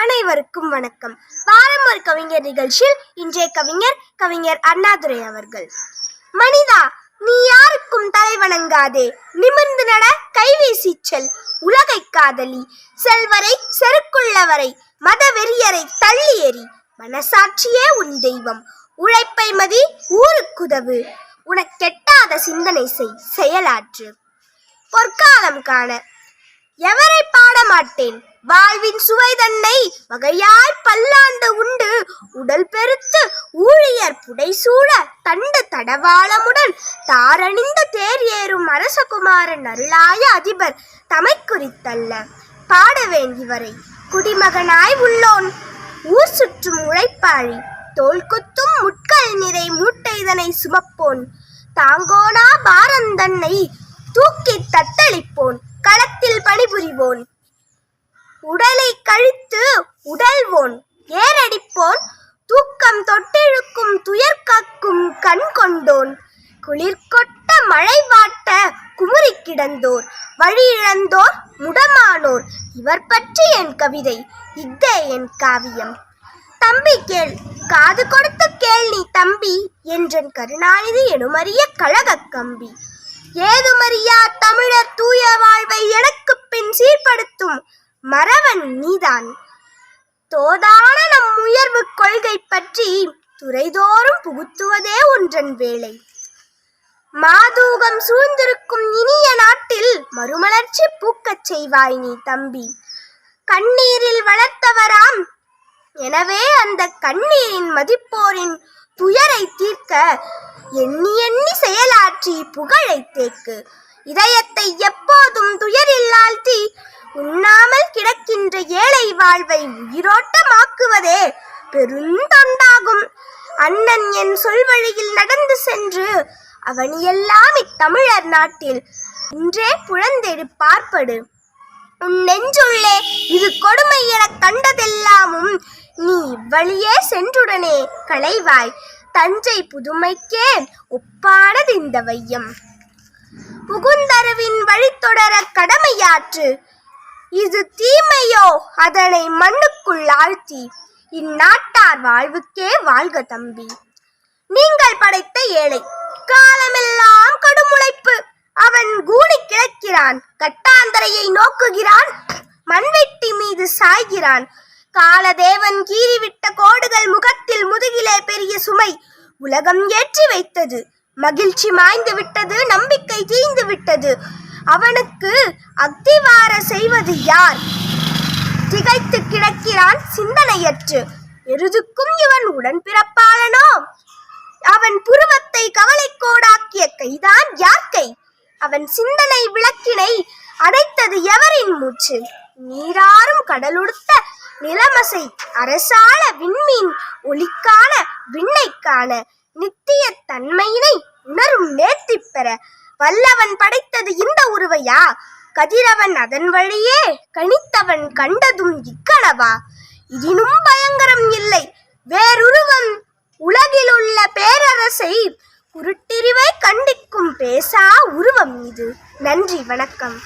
அனைவருக்கும் வணக்கம். வாரம் ஒரு கவிஞர் நிகழ்ச்சியில் இன்றைய கவிஞர் கவிஞர் அண்ணாதுரை அவர்கள். மனிதா நீ யாருக்கும் தலை வணங்காதே. நிமிர்ந்து நட கைவீசி செல். உலகை காதலி செல்வரை செருக்குள்ளவரை மத வெறியரை தள்ளி எறி. மனசாட்சியே உன் தெய்வம். உழைப்பை மதி ஊருக்குதவு உனக்கெட்டாத சிந்தனை செய் செயலாற்று. பொற்காலம் காண எவரை பாட மாட்டேன் வாழ்வின் சுவை தன்னை வகையாய் பல்லாண்டு உண்டு. உடல் பெருத்து ஊழியர் புடைசூழ தண்டு தடவாளமுடன் தாரணிந்த தேர் ஏறும் அரசகுமாரன் அருளாய அதிபர் தமை குறித்தல்ல பாட இவரை. குடிமகனாய் உள்ளோன். ஊர் சுற்றும் உழைப்பாளி தோல் குத்தும் முட்கள் நிறை மூட்டைதனை சுமப்போன். தாங்கோனா பாரந்தன்னை தூக்கி தத்தளிப்போன். களத்தில் பணிபுரிவோன். உடலை கழித்து உடல்வோன். ஏரடிப்போன் தூக்கம் தொட்டிழுக்கும் துயர் காக்கும் கண் கொண்டோன். குளிர்கொட்ட மழை வாட்ட குமுறி கிடந்தோர். வழி இழந்தோர் முடமானோர். இவர் பற்றி என் கவிதை. இதே என் காவியம். தம்பி கேள். காது கொடுத்து கேள் நீ தம்பி. என்றன் கருணாநிதி எனுமறிய கழகக் கம்பி. ஏதுமறியா தமிழர் தூய வாழ்வை எனக்கு பின் சீர்படுத்தும் மறவன் நீதான். தோதான நம் உயர்வு கொள்கை பற்றி துறைதோறும் புகுத்துவதே ஒன்றன் வேலை மாதூகம் சூழ்ந்திருக்கும் இனிய நாட்டில் மறுமலர்ச்சி பூக்கச் செய்வாய் நீ தம்பி. கண்ணீரில் வளர்த்தவராம். எனவே அந்த கண்ணீரின் மதிப்போரின் துயரை தீர்க்க எண்ணி எண்ணி செயலாற்றி புகழை தேக்கு. இதயத்தை எப்போதும் துயரில் ஆழ்த்தி உண்ணாமல் கிடக்கின்ற ஏழை வாழ்வை உயிரோட்டமாக்குவதே பெருந்தொண்டாகும். அண்ணன் என் சொல்வழியில் நடந்து சென்று அவனியெல்லாம் இத்தமிழர் நாட்டில். இன்றே புழந்தெடு பார்ப்படு. உன் நெஞ்சுள்ளே இது கொடுமை எனக் கண்டதெல்லாமும் நீ இவ்வழியே சென்றுடனே களைவாய். தஞ்சை புதுமைக்கே ஒப்பானது இந்த வையம். புகுந்தருவின் வழித்தொடர கடமையாற்று இது தீமையோ அதனை மண்ணுக்குள் ஆழ்த்தி இந்நாட்டார் வாழ்வுக்கே வாழ்க தம்பி. நீங்கள் படைத்த ஏழை காலமெல்லாம் கடுமுளைப்பு அவன் கூணி கிடக்கிறான் கட்டாந்தரையை நோக்குகிறான் மண்வெட்டி மீது சாய்கிறான் காலதேவன் கீறிவிட்ட கோடுகள் முகத்தில் முதுகிலே பெரிய சுமை உலகம் ஏற்றி வைத்தது. மகிழ்ச்சி மாய்ந்து விட்டது நம்பிக்கை தீந்து விட்டது. அவனுக்கு அத்திவார செய்வது யார்? திகைத்து கிடக்கிறான் சிந்தனையற்று. எருதுக்கும் இவன் உடன் பிறப்பாளனோ? அவன் புருவத்தை கவலைக்கோடாக்கிய கைதான் யார் கை அவன் சிந்தனை விளக்கினை அடைத்தது எவரின் மூச்சு? நீராறும் கடலுடுத்த நிலமசை அரசாள விண்மீன் ஒளிக்கான விண்ணைக்கான நித்திய தன்மையினை உணரும் நேர்த்தி பெற வல்லவன் படைத்தது இந்த உருவையா? கதிரவன் அதன் வழியே கணித்தவன் கண்டதும் இக்கனவா இதினும் பயங்கரம் இல்லை. வேறுருவம் உலகில் உள்ள பேரரசை குருட்டிரிவை கண்டிக்கும் பேசா உருவம் இது. நன்றி வணக்கம்.